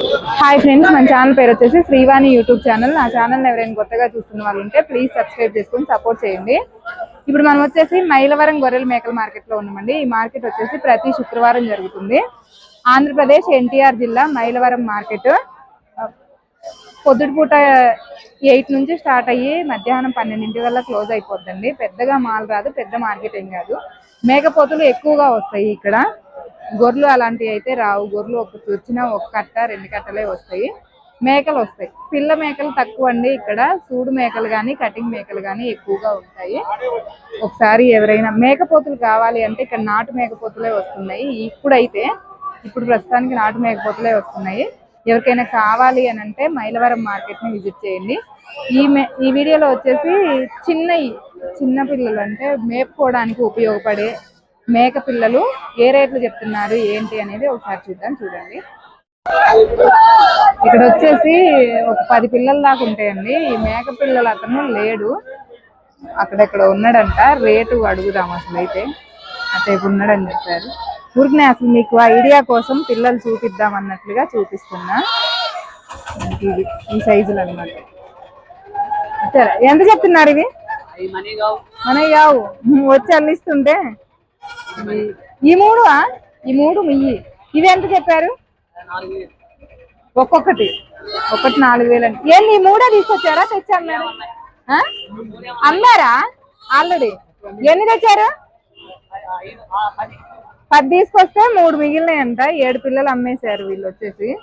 Hi friends మన channel పేరు వచ్చేసి శ్రీవాణి యూట్యూబ్ ఛానల్ నా ఛానల్ ఎవరైనా కొత్తగా చూస్తున్న వాళ్ళు ఉంటే ప్లీజ్ సబ్స్క్రైబ్ చేసుకొని సపోర్ట్ చేయండి. ఇప్పుడు మనం వచ్చేసి మైలవరం గొర్రెల మేకల మార్కెట్లో ఉన్నామండి. ఈ మార్కెట్ వచ్చేసి ప్రతి శుక్రవారం జరుగుతుంది. ఆంధ్రప్రదేశ్ ఎన్టీఆర్ జిల్లా మైలవరం మార్కెట్ పొద్దుటిపూట ఎయిట్ నుంచి స్టార్ట్ అయ్యి మధ్యాహ్నం పన్నెండింటి వల్ల క్లోజ్ అయిపోద్దండి. పెద్దగా మాల్ రాదు పెద్ద మార్కెట్ ఏం కాదు. మేకపోతులు ఎక్కువగా వస్తాయి ఇక్కడ. గొర్రెలు అలాంటివి అయితే రావు. గొర్రెలు ఒక వచ్చినా ఒక కట్ట రెండు కట్టలే వస్తాయి. మేకలు వస్తాయి. పిల్ల మేకలు తక్కువ అండి ఇక్కడ. సూడు మేకలు కానీ కటింగ్ మేకలు కానీ ఎక్కువగా ఉంటాయి. ఒకసారి ఎవరైనా మేకపోతులు కావాలి అంటే ఇక్కడ నాటు మేకపోతులే వస్తున్నాయి. ఇప్పుడైతే ఇప్పుడు ప్రస్తుతానికి నాటు మేకపోతులే వస్తున్నాయి. ఎవరికైనా కావాలి అని అంటే మైలవరం మార్కెట్ని విజిట్ చేయండి. ఈ మే ఈ వీడియోలో వచ్చేసి చిన్న చిన్న పిల్లలు అంటే మేపుకోవడానికి ఉపయోగపడే మేక పిల్లలు ఏ రేట్లు చెప్తున్నారు ఏంటి అనేది ఒకసారి చూద్దాం చూడండి. ఇక్కడ వచ్చేసి ఒక పది పిల్లల దాకా ఉంటాయండి. ఈ మేక పిల్లలు అతను లేడు. అక్కడెక్కడ ఉన్నాడంట. రేటు అడుగుదాం అసలు అయితే. అటేపు ఉన్నాడని చెప్పారు. ఊరికనే అసలు మీకు ఐడియా కోసం పిల్లలు చూపిద్దాం అన్నట్లుగా చూపిస్తున్నా. ఇది ఈ సైజులు అనమాట సరే ఎంత చెప్తున్నారు ఇవి? మనకి కావు. వచ్చి అల్లిస్తుంటే? ఈ- మూడు ఈ మూడు మియ్యి ఇవి ఎంత చెప్పారు? ఒక్కొక్కటి. ఒక్కటి నాలుగు వేలు అండి ఏంది ఈ మూడే తీసుకొచ్చారా? తెచ్చి అమ్మారా అమ్మారా? ఆల్రెడీ. ఎన్ని తెచ్చారు? పది తీసుకొస్తే మూడు మిగిలినాయంట. ఏడు పిల్లలు అమ్మేశారు వీళ్ళు వచ్చేసి.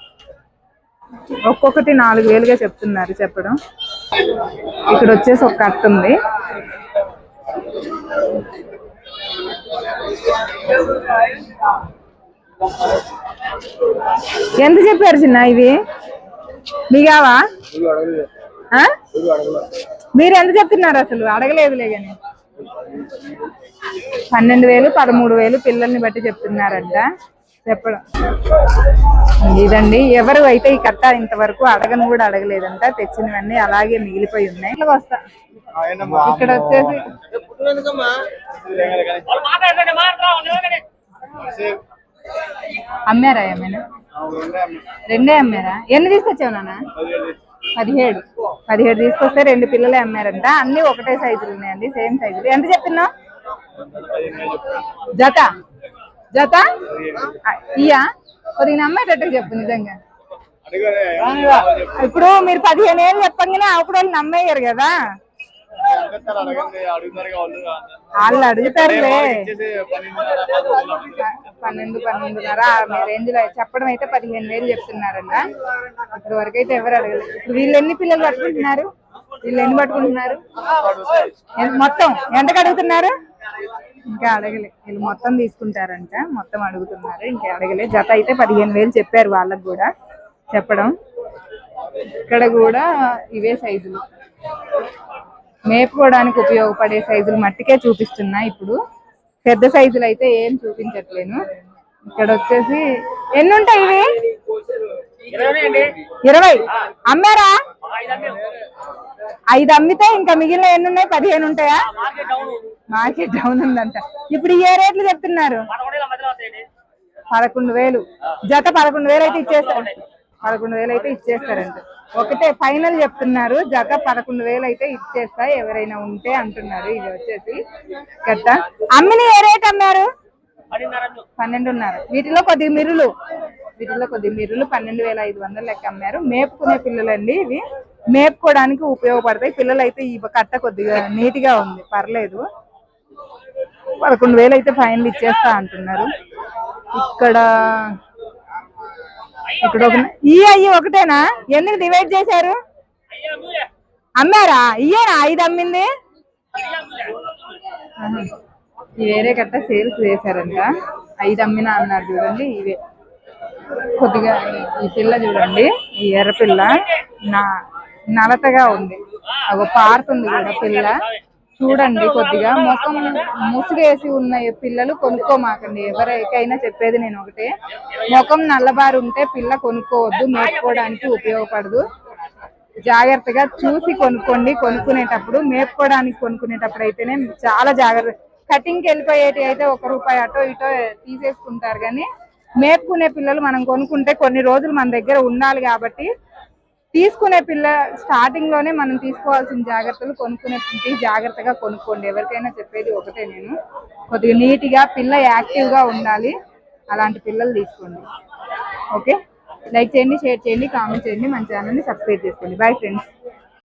ఒక్కొక్కటి నాలుగు వేలుగా చెప్తున్నారు చెప్పడం. ఇక్కడ వచ్చేసి ఒక కట్ట ఉంది. ఎంత చెప్పారు చిన్న ఇవి? మీగావా ఆ? మీరు ఎంత చెప్తున్నారు అసలు? అడగలేదులే కానీ పన్నెండు వేలు పదమూడు వేలు పిల్లల్ని బట్టి చెప్తున్నారంట. చెప్పడం. ఇదండి ఎవరు అయితే ఈ కట్ట ఇంతవరకు అడగను కూడా అడగలేదంట తెచ్చినవన్నీ అలాగే మిగిలిపోయి ఉన్నాయి. వస్తా. ఇక్కడ వచ్చేసి అమ్మారా ఏమైనా రెండే అమ్మారా ఎన్ని తీసుకొచ్చావు నాన్న? పదిహేడు. పదిహేడు తీసుకొస్తే రెండు పిల్లలే అమ్మారంట. అన్ని ఒకటే సైజులు ఉన్నాయండి సేమ్ సైజులు ఎంత చెప్తున్నావు? జత. జత? ఇయా ఇయ్యా కొద్దిగా అమ్మేటట్టు చెప్పు నిజంగా. ఇప్పుడు మీరు పదిహేను ఏళ్ళు చెప్పగానే అప్పుడు వాళ్ళు నమ్మేయరు కదా. వాళ్ళు అడుగుతారులే. పన్నెండు పన్నెండున్నర మీ రేంజ్లో చెప్పడం అయితే పదిహేను వేలు చెప్తున్నారంట. ఇప్పటి వరకు అయితే ఎవరు అడగలేదు. ఇప్పుడు వీళ్ళు ఎన్ని పిల్లలు పట్టుకుంటున్నారు? వీళ్ళు ఎన్ని పట్టుకుంటున్నారు? మొత్తం ఎంతకు అడుగుతున్నారు? ఇంకా అడగలే. వీళ్ళు మొత్తం తీసుకుంటారంట. మొత్తం అడుగుతున్నారు. ఇంకా అడగలే. జత అయితే పదిహేను వేలు చెప్పారు వాళ్ళకు కూడా. చెప్పడం. ఇక్కడ కూడా ఇవే సైజులు. మేపుకోవడానికి ఉపయోగపడే సైజులు మట్టికే చూపిస్తున్నా ఇప్పుడు. పెద్ద సైజులు అయితే ఏం చూపించట్లేను. ఇక్కడ వచ్చేసి ఎన్ని ఉంటాయి ఇవి? ఇరవై అమ్మారా? ఐదు అమ్మితే ఇంకా మిగిలిన ఎన్ని ఉన్నాయి? పదిహేను ఉంటాయా? మార్కెట్ డౌన్ ఉందంట. ఇప్పుడు ఏ రేట్లు చెప్తున్నారు? పదకొండు వేలు. జత పదకొండు వేలు అయితే ఇచ్చేస్తారు. పదకొండు వేలు అయితే ఇచ్చేస్తారంట. ఒకటే ఫైనల్ చెప్తున్నారు. జత పదకొండు వేలు అయితే ఇచ్చేస్తా ఎవరైనా ఉంటే అంటున్నారు. ఇది వచ్చేసి కట్ట అమ్మిని ఏ రేట్ అమ్మారు? పన్నెండున్నర. వీటిలో కొద్ది మిరులు. వీటిలో కొద్ది మిరులు పన్నెండు వేల ఐదు వందలు లెక్క అమ్మారు. మేపుకునే పిల్లలండి ఇవి. మేపుకోవడానికి ఉపయోగపడతాయి. పిల్లలు అయితే ఈ కట్ట కొద్దిగా నీట్గా ఉంది. పర్లేదు. పదకొండు వేలు అయితే ఫైనల్ ఇచ్చేస్తా అంటున్నారు. ఇక్కడ ఇక్కడ ఒక ఈ అయ్యి ఒకటేనా? ఎందుకు డివైడ్ చేశారు? అమ్మారా? ఇయ్యేనా? ఐదు అమ్మింది? వేరే కట్ట సేల్స్ చేశారంట. ఐదు అమ్మినా అన్నారు చూడండి ఇవే. కొద్దిగా ఈ- ఈ పిల్ల చూడండి ఈ ఎర్ర పిల్ల నా నలతగా ఉంది. ఒక పారుతుంది కూడా పిల్ల. చూడండి కొద్దిగా ముఖం ముసుగేసి ఉన్న పిల్లలు కొనుక్కోమాకండి. ఎవరికైనా చెప్పేది నేను ఒకటే. ముఖం నల్లబారు ఉంటే పిల్ల కొనుక్కోవద్దు మేపుకోవడానికి ఉపయోగపడదు. జాగ్రత్తగా చూసి కొనుక్కోండి. కొనుక్కునేటప్పుడు మేపుకోవడానికి కొనుక్కునేటప్పుడు అయితేనే చాలా జాగ్రత్త. కటింగ్కి వెళ్ళిపోయేటి అయితే ఒక రూపాయి అటో ఇటో తీసేసుకుంటారు కానీ మేపుకునే పిల్లలు మనం కొనుక్కుంటే కొన్ని రోజులు మన దగ్గర ఉండాలి కాబట్టి తీసుకునే పిల్ల స్టార్టింగ్లోనే మనం తీసుకోవాల్సిన జాగ్రత్తలు కొనుక్కునే జాగ్రత్తగా కొనుక్కోండి. ఎవరికైనా చెప్పేది ఒకటే నేను. కొద్దిగా నీట్గా పిల్ల యాక్టివ్గా ఉండాలి. అలాంటి పిల్లలు తీసుకోండి. ఓకే? లైక్ చేయండి షేర్ చేయండి కామెంట్ చేయండి. మన ఛానల్ని సబ్స్క్రైబ్ చేసుకోండి. Bye friends